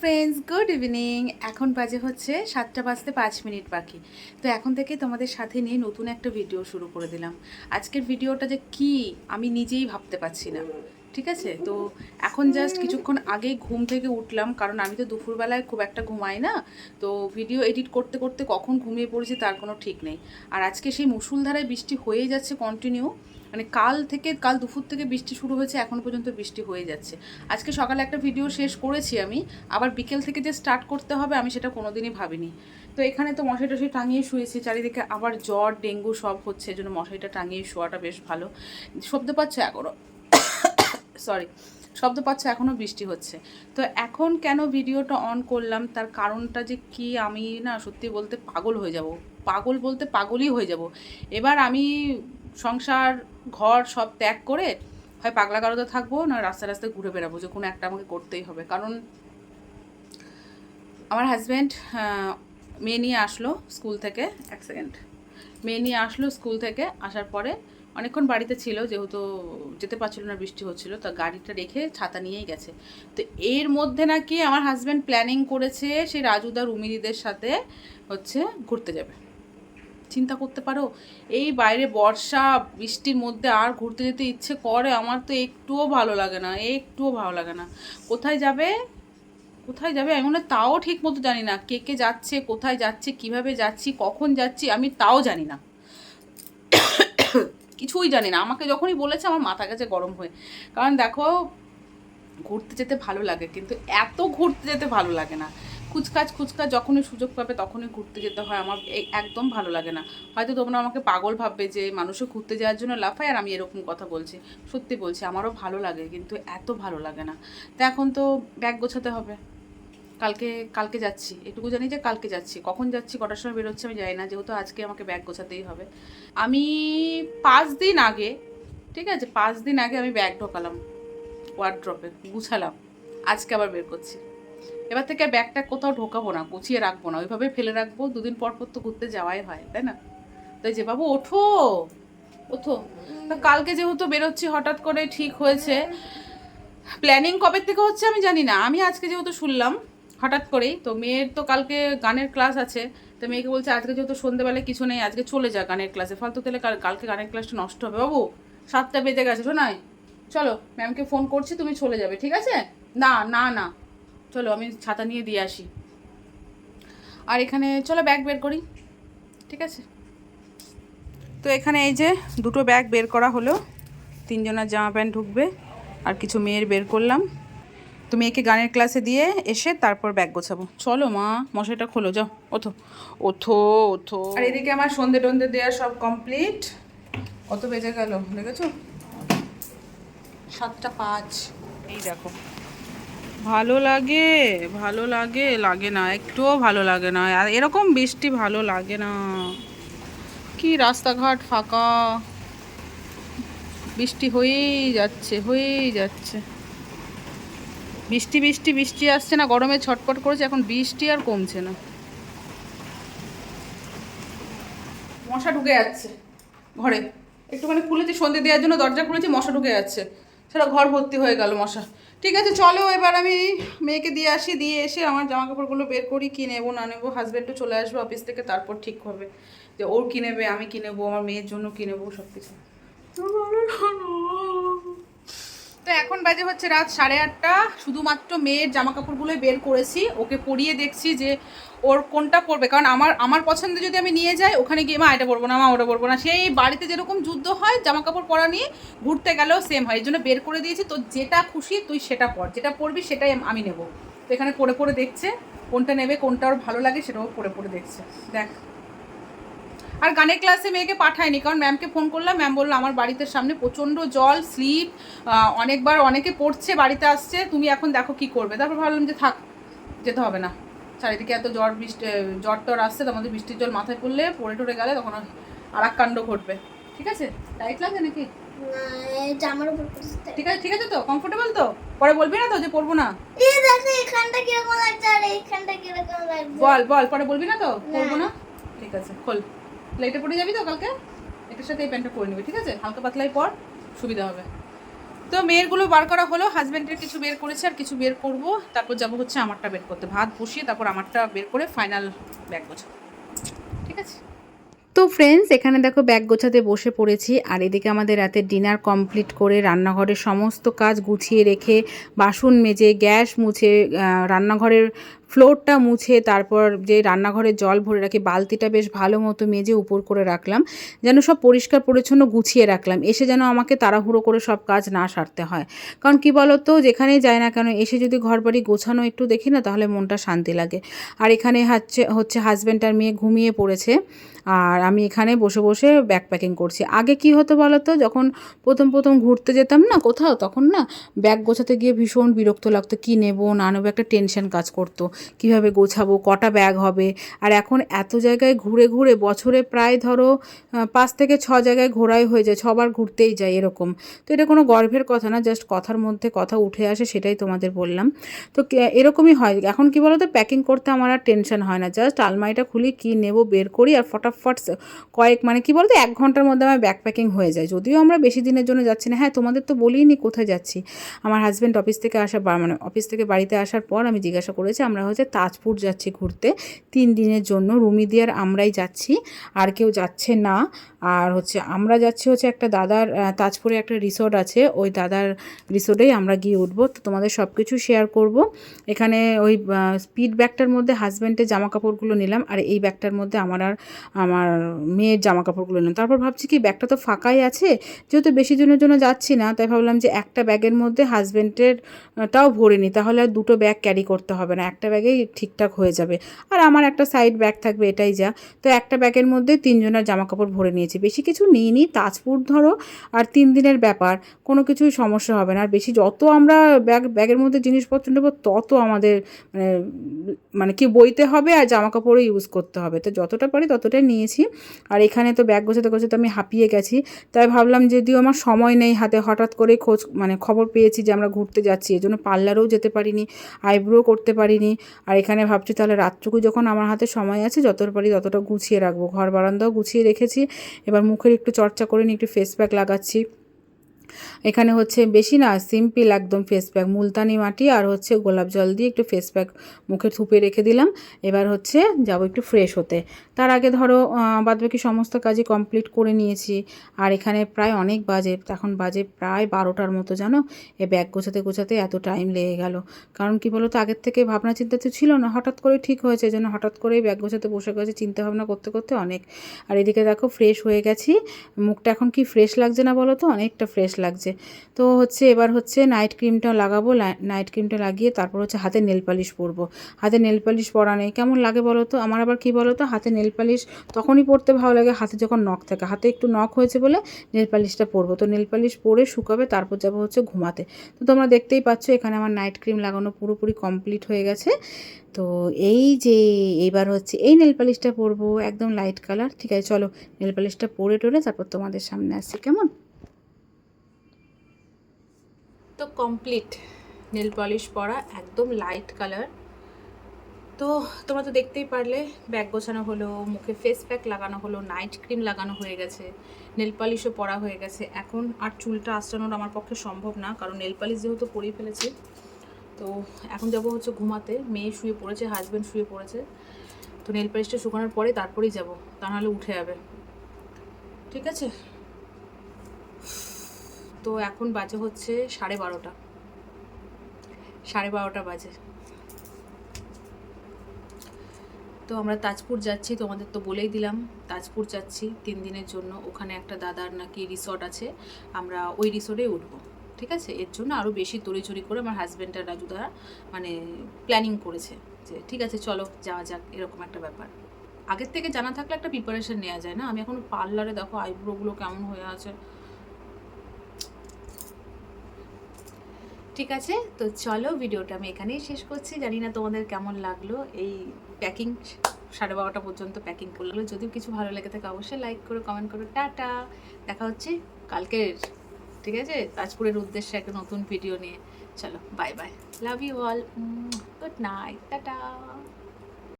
Friends good evening এখন বাজে হচ্ছে সাতটা বাজতে পাঁচ মিনিট বাকি। তো এখন থেকে তোমাদের সাথে নিয়ে নতুন একটা ভিডিও শুরু করে দিলাম। আজকের ভিডিওটা যে কি, আমি নিজেই ভাবতে পারছি না। ঠিক আছে? তো এখন জাস্ট কিছুক্ষণ আগেই ঘুম থেকে উঠলাম, কারণ আমি তো দুপুরবেলায় খুব একটা ঘুমাই না। তো ভিডিও এডিট করতে করতে কখন ঘুমিয়ে পড়েছি তার কোনো ঠিক নেই। আর আজকে সেই মুসুলধারায় বৃষ্টি হয়েই যাচ্ছে কন্টিনিউ মানে কাল থেকে, কাল দুপুর থেকে বৃষ্টি শুরু হয়েছে, এখন পর্যন্ত বৃষ্টি হয়ে যাচ্ছে। আজকে সকালে একটা ভিডিও শেষ করেছি আমি, আবার বিকেল থেকে যে স্টার্ট করতে হবে আমি সেটা কোনোদিনই ভাবিনি। তো এখানে তো মশারি টশারি টাঙিয়ে শুয়েছি, চারিদিকে আবার জ্বর, ডেঙ্গু সব হচ্ছে জন্য মশারিটা টাঙিয়ে শোয়াটা বেশ ভালো। শব্দ পাচ্ছে এখনও সরি, শব্দ পাচ্ছ এখনও বৃষ্টি হচ্ছে। তো এখন কেন ভিডিওটা অন করলাম? তার কারণটা যে কি আমি না সত্যি বলতে পাগল হয়ে যাব। পাগল বলতে পাগলই হয়ে যাব। এবার আমি সংসার, ঘর সব ত্যাগ করে, হয় পাগলা গারদে থাকব না রাস্তায় রাস্তায় ঘুরে বেড়াবো, যে কোনো একটা আমাকে করতেই হবে। কারণ আমার হাজব্যান্ড মেয়ে নিয়ে আসলো স্কুল থেকে, এক সেকেন্ড মেয়ে নিয়ে আসলো স্কুল থেকে, আসার পরে অনেকক্ষণ বাড়িতে ছিল, যেহেতু যেতে পারছিল না, বৃষ্টি হচ্ছিল, তা গাড়িটা রেখে ছাতা নিয়েই গেছে। তো এর মধ্যে নাকি আমার হাজব্যান্ড প্ল্যানিং করেছে সেই রাজুদা রুমিদিদের সাথে হচ্ছে ঘুরতে যাবে। চিন্তা করতে পারো, এই বাইরে বর্ষা, বৃষ্টির মধ্যে আর ঘুরতে যেতে ইচ্ছে করে, আমার তো একটুও ভালো লাগে না, একটুও ভালো লাগে না। কোথায় যাবে? কোথায় যাবে? আমি মনে তাও ঠিক মতো জানি না, কে কে যাচ্ছে, কোথায় যাচ্ছে, কীভাবে যাচ্ছি, কখন যাচ্ছি, আমি তাও জানি না। কিছুই জানি না। আমাকে যখনই বলেছে আমার মাথা গেছে গরম হয়ে। কারণ দেখো, ঘুরতে যেতে ভালো লাগে, কিন্তু এত ঘুরতে যেতে ভালো লাগে না। কুচকাচ কুচকাচ যখনই সুযোগ পাবে তখনই ঘুরতে যেতে হয়। আমার একদম ভালো লাগে না। হয়তো তোমরা আমাকে পাগল ভাববে যে মানুষও ঘুরতে যাওয়ার জন্য লাফায় আর আমি এরকম কথা বলছি। সত্যি বলছি, আমারও ভালো লাগে, কিন্তু এত ভালো লাগে না। তো এখন তো ব্যাগ গোছাতে হবে। কালকে কালকে যাচ্ছি। এটুকু জানি যে কালকে যাচ্ছি। কখন যাচ্ছি, কটার সময় বেরোচ্ছে আমি জানি না। যেহেতু আজকে আমাকে ব্যাগ গোছাতেই হবে। আমি পাঁচ দিন আগে, ঠিক আছে, পাঁচ দিন আগে আমি ব্যাগ ঢোকালাম ওয়ার্ড্রপে গুছালাম। আজকে আবার বের করছি। এবার থেকে ব্যাগটা কোথাও ঢোকাবো না, গুছিয়ে রাখব না। ওইভাবে ফেলে রাখব, দুদিন পর পর তো ঘুরতে যাওয়াই হয়, তাই না? তাই যে, বাবু, ওঠো ওঠো। তা কালকে যেহেতু বেরোচ্ছি, হঠাৎ করে ঠিক হয়েছে। প্ল্যানিং কবে থেকে হচ্ছে আমি জানি না। আমি আজকে যেহেতু শুনলাম হঠাৎ করেই, তো মেয়ের তো কালকে গানের ক্লাস আছে, তো মেয়েকে বলছে, আজকে যেহেতু সন্ধ্যেবেলায় কিছু নেই, আজকে চলে যা গানের ক্লাসে। ফালতু তাহলে কাল- কালকে গানের ক্লাসটা নষ্ট হবে বাবু, সাতটা বেজে গেছে, শোনাই। চলো, ম্যামকে ফোন করছি, তুমি চলে যাবে, ঠিক আছে? না না না। চলো, আমি ছাতা নিয়ে দিয়ে আসি। আর এখানে, চলো ব্যাগ বের করি। ঠিক আছে। তো এখানে এই যে দুটো ব্যাগ বের করা হলো, তিনজনের জামা প্যান্ট ঢুকবে, আর কিছু মেয়ের বের করলাম। তো একে গানের ক্লাসে দিয়ে এসে তারপর ব্যাগ গোছাবো। চলো মা মশাইটা খোলো যাও ওঠো। ওঠো ওঠো। আর এদিকে আমার সন্ধে টন্ধে দেওয়া সব কমপ্লিট কত বেজে গেল দেখেছ? সাতটা পাঁচ। এই দেখো। ভালো লাগে ভালো লাগে লাগে না একটুও ভালো লাগে না। আর এরকম বৃষ্টি ভালো লাগে না। কি রাস্তাঘাট ফাঁকা। বৃষ্টি হয়েই যাচ্ছে হয়েই যাচ্ছে। বৃষ্টি বৃষ্টি বৃষ্টি আসছে না, গরমে ছটপট করেছে, এখন বৃষ্টি আর কমছে না। মশা ঢুকে যাচ্ছে ঘরে। একটুখানি খুলেছি, সন্ধে দেওয়ার জন্য দরজা খুলেছি, মশা ঢুকে যাচ্ছে। সেটা ঘর ভর্তি হয়ে গেল মশা। ঠিক আছে, চলো এবার আমি মেয়েকে দিয়ে আসি, দিয়ে এসে আমার জামা কাপড়গুলো বের করি, কি নেব, না নেব হাজব্যান্ডও চলে আসব অফিস থেকে, তারপর ঠিক হবে। যে ওর কি নেবে, আমি কি নেব, আমার মেয়ের জন্য কি নেব সব কিছু তো এখন বাজে হচ্ছে রাত সাড়ে আটটা। শুধুমাত্র মেয়ের জামা কাপড়গুলোই বের করেছি। ওকে পরিয়ে দেখছি যে ওর কোনটা পরবে। কারণ আমার আমার পছন্দ যদি আমি নিয়ে যাই, ওখানে গিয়ে মা এটা পরবো না, মা ওটা পরবো না। সেই বাড়িতে যেরকম যুদ্ধ হয় জামা কাপড় পরা নিয়ে ঘুরতে গেলেও সেম হয়। এই জন্য বের করে দিয়েছি। তো যেটা খুশি তুই সেটা পর। যেটা পরবি সেটাই আমি নেব। তো এখানে পরে পরে দেখছে, কোনটা নেবে, কোনটা ওর ভালো লাগে সেটাও পরে পরে দেখছে। দেখ। আর গানের ক্লাসে মেয়েকে পাঠায়নি কারণ ম্যামকে ফোন করলাম ম্যাম বলল আমার বাড়িতে সামনে প্রচণ্ড জল স্লিপ অনেকবার অনেকে পড়ছে বাড়িতে আসছে তুমি এখন দেখো কি করবে। তারপর ভাবলাম যে থাক যেতে হবে না। চারিদিকে এত জ্বর বৃষ্টি জ্বর টর আসছে তোমাদের বৃষ্টির জল মাথায় পড়লে পড়ে টরে গেলে তখন আর এক কাণ্ড ঘটবে। ঠিক আছে? টাইট লাগে নাকি। ঠিক আছে ঠিক আছে তো? কমফোর্টেবল তো? পরে বলবি না তো যে পরবো না? বল বল পরে বলবি না তো? পরবো না? ঠিক আছে খোল। তাহলে পরে যাবি তো কালকে? এটার সাথে এই প্যান্টটা পরে নিবি, ঠিক আছে? হালকা পাতলাই পর, সুবিধা হবে। তো মেয়েরগুলো বার করা হলো হাজব্যান্ডের কিছু বের করেছে আর কিছু বের করব। তারপর যাব হচ্ছে আমারটা বের করতে। ভাত বসিয়ে তারপর আমারটা বের করে ফাইনাল ব্যাগ গোছাবো। ঠিক আছে? তো ফ্রেন্ডস এখানে দেখো ব্যাগ গোছাতে বসে পড়েছি। আর এদিকে আমাদের রাতে ডিনার কমপ্লিট করে রান্নাঘরের সমস্ত কাজ গুছিয়ে রেখে বাসন মেজে, গ্যাস মুছে রান্নাঘরের ফ্লোরটা মুছে তারপর যে রান্নাঘরে জল ভরে রাখি, বালতিটা বেশ ভালো মতো মেজে উপর করে রাখলাম। যেন সব পরিষ্কার পরিচ্ছন্ন গুছিয়ে রাখলাম। এসে যেন আমাকে তাড়াহুড়ো করে সব কাজ না সারতে হয়। কারণ কি বলতো, যেখানেই যায় না কেন, এসে যদি ঘর বাড়ি গোছানো একটু দেখি না, তাহলে মনটা শান্তি লাগে। আর এখানে হচ্ছে হচ্ছে হাজব্যান্ড আর মেয়ে ঘুমিয়ে পড়েছে। আর আমি এখানে বসে বসে ব্যাগ প্যাকিং করছি। আগে কি হতো বলো তো যখন প্রথম প্রথম ঘুরতে যেতাম না কোথাও, তখন না ব্যাগ গোছাতে গিয়ে ভীষণ বিরক্ত লাগতো। কী নেব, না নেব, একটা টেনশন কাজ করতো। কীভাবে গোছাবো, কটা ব্যাগ হবে? আর এখন এত জায়গায় ঘুরে ঘুরে বছরে প্রায় ধরো পাঁচ থেকে ছ জায়গায় ঘোরাই হয়ে যায় ছবার ঘুরতেই যায় এরকম। তো এটা কোনো গর্বের কথা না জাস্ট কথার মধ্যে কথা উঠে আসে সেটাই তোমাদের বললাম। তো এরকমই হয়। এখন কি বলো তো প্যাকিং করতে আমার আর টেনশন হয় না। জাস্ট আলমারিটা খুলি, কি নেব বের করি আর ফটাফট কয়েক মানে কি বলতো, এক ঘণ্টার মধ্যে আমার ব্যাগ প্যাকিং হয়ে যায়। যদিও আমরা বেশি দিনের জন্য যাচ্ছি না। হ্যাঁ তোমাদের তো বলিনি কোথায় যাচ্ছি। আমার হাজব্যান্ড অফিস থেকে আসা মানে অফিস থেকে বাড়িতে আসার পর আমি জিজ্ঞাসা করেছি, আমরা হচ্ছে তাজপুর যাচ্ছি ঘুরতে। তিন দিনের জন্য। রুমি দিয়ে আর আমরাই যাচ্ছি। আর কেউ যাচ্ছে না। আর হচ্ছে আমরা যাচ্ছি হচ্ছে একটা দাদার তাজপুরে একটা রিসোর্ট আছে। ওই দাদার রিসোর্টেই আমরা গিয়ে উঠবো। তো তোমাদের সব কিছু শেয়ার করব। এখানে ওই স্পিড ব্যাগটার মধ্যে হাজব্যান্ডের জামা কাপড়গুলো নিলাম। আর এই ব্যাগটার মধ্যে আমার আর, আমার মেয়ের জামা কাপড়গুলো নিলাম। তারপর ভাবছি কি ব্যাগটা তো ফাঁকাই আছে। যেহেতু বেশি দিনের জন্য যাচ্ছি না, তাই ভাবলাম যে একটা ব্যাগের মধ্যে হাজব্যান্ডের টাও ভরে নিই। তাহলে আর দুটো ব্যাগ ক্যারি করতে হবে না। একটা ব্যাগেই ঠিকঠাক হয়ে যাবে। আর আমার একটা সাইড ব্যাগ থাকবে, এটাই যা। তো একটা ব্যাগের মধ্যে তিনজনের জামা কাপড় ভরে নিয়েছি। বেশি কিছু নিইনি, তাজপুর ধরো, আর তিন দিনের ব্যাপার, কোনো কিছুই সমস্যা হবে না। আর বেশি যত আমরা ব্যাগ, ব্যাগের মধ্যে জিনিসপত্র নেব, তত আমাদের মানে মানে কি বইতে হবে আর জামা কাপড়ও ইউজ করতে হবে। তো যতটা পারি ততটাই নিয়েছি। আর এখানে তো ব্যাগ গোছাতে গোছাতে আমি হাঁপিয়ে গেছি। তাই ভাবলাম যদিও আমার সময় নেই হাতে, হঠাৎ করে খোঁজ মানে খবর পেয়েছি যে আমরা ঘুরতে যাচ্ছি। এই জন্য পার্লারেও যেতে পারিনি আইব্রো করতে পারিনি। আর এখানে ভাবছি তাহলে রাতটুকু যখন আমার হাতে সময় আছে, যতটা পারি ততটা গুছিয়ে রাখব। ঘর বারান্দাও গুছিয়ে রেখেছি। এবার মুখের একটু চর্চা করে নিই একটু ফেস প্যাক লাগাচ্ছি। এখানে হচ্ছে বেশি না, সিম্পল একদম ফেস প্যাক মুলতানি মাটি আর হচ্ছে গোলাপ জল দিয়ে একটু ফেস প্যাক মুখে থুপে রেখে দিলাম। এবার হচ্ছে যাব একটু ফ্রেশ হতে। তার আগে ধরো বাদবাকি সমস্ত কাজই কমপ্লিট করে নিয়েছি। আর এখানে প্রায় অনেক বাজে, এখন বাজে প্রায় বারোটার মতো, জানো? এ ব্যাগ গোছাতে গোছাতে এত টাইম লেগে গেল। কারণ কি বলো তো আগের থেকে ভাবনা চিন্তা তো ছিল না, হঠাৎ করে ঠিক হয়েছে জন্য হঠাৎ করেই ব্যাগ গোছাতে বসে গেছে, চিন্তা ভাবনা করতে করতে অনেক। আর এদিকে দেখো ফ্রেশ হয়ে গেছি। মুখটা এখন কি ফ্রেশ লাগছে না বলো তো? অনেকটা ফ্রেশ লাগছে। তো হচ্ছে এবার হচ্ছে নাইট ক্রিমটা লাগাবো নাইট ক্রিমটা লাগিয়ে তারপর হচ্ছে হাতে নেল পালিশ পরবো। হাতে নেল পালিশ পরা নেই। কেমন লাগে বলো তো? আমার আবার কি বলো তো? হাতে নেল পালিশ তখনই পরতে ভালো লাগে হাতে যখন নখ থাকে। হাতে একটু নখ হয়েছে বলে নেল পালিশটা পরবো। তো নেল পালিশ পরে শুকাবে, তারপর যাব হচ্ছে ঘুমাতে। তো তোমরা দেখতেই পাচ্ছ এখানে আমার নাইট ক্রিম লাগানো পুরোপুরি কমপ্লিট হয়ে গেছে। তো এই যে এবার হচ্ছে এই নেল পালিশটা পরবো, একদম লাইট কালার ঠিক আছে, চলো নেল পালিশটা পরে টোরে তারপর তোমাদের সামনে আসছি। কেমন? তো কমপ্লিট নেল পলিশ পরা, একদম লাইট কালার তো তোমরা তো দেখতেই পারলে ব্যাগ গোছানো হলো, মুখে ফেস প্যাক লাগানো হলো নাইট ক্রিম লাগানো হয়ে গেছে নেল পালিশও পরা হয়ে গেছে। এখন আর চুলটা আসানোর আমার পক্ষে সম্ভব না, কারণ নেল পালিশ যেহেতু পরিয়ে ফেলেছি, তো এখন যাব হচ্ছে ঘুমাতে। মেয়ে শুয়ে পড়েছে হাজব্যান্ড শুয়ে পড়েছে, তো নেল পালিশটা শুকানোর পরে তারপরেই যাব, তা নাহলে উঠে যাবে। ঠিক আছে? তো এখন বাজে হচ্ছে সাড়ে বারোটা। সাড়ে বারোটা বাজে। তো আমরা তাজপুর যাচ্ছি, তোমাদের তো বলেই দিলাম, তাজপুর যাচ্ছি তিন দিনের জন্য। ওখানে একটা দাদার নাকি রিসর্ট আছে, আমরা ওই রিসর্টে উঠবো, ঠিক আছে? এর জন্য আরও বেশি তড়িচড়ি করে আমার হাজব্যান্ড আর রাজু দাদা মানে প্ল্যানিং করেছে যে, ঠিক আছে, চলো, যাওয়া যাক, এরকম একটা ব্যাপার। আগের থেকে জানা থাকলে একটা প্রিপারেশন নেওয়া যায় না? আমি এখন পার্লারে দেখো আইব্রোগুলো কেমন হয়ে আছে। ঠিক আছে? তো চলো ভিডিওটা আমি এখানেই শেষ করছি। জানি না তোমাদের কেমন লাগল এই প্যাকিং সাড়ে বারোটা পর্যন্ত প্যাকিং করল। যদি কিছু ভালো লেগে থাকে অবশ্যই লাইক করো কমেন্ট করো, টাটা। দেখা হচ্ছে কালকের, ঠিক আছে? তাজপুরের উদ্দেশ্যে একটা নতুন ভিডিও নিয়ে। চলো bye bye love you all good night tata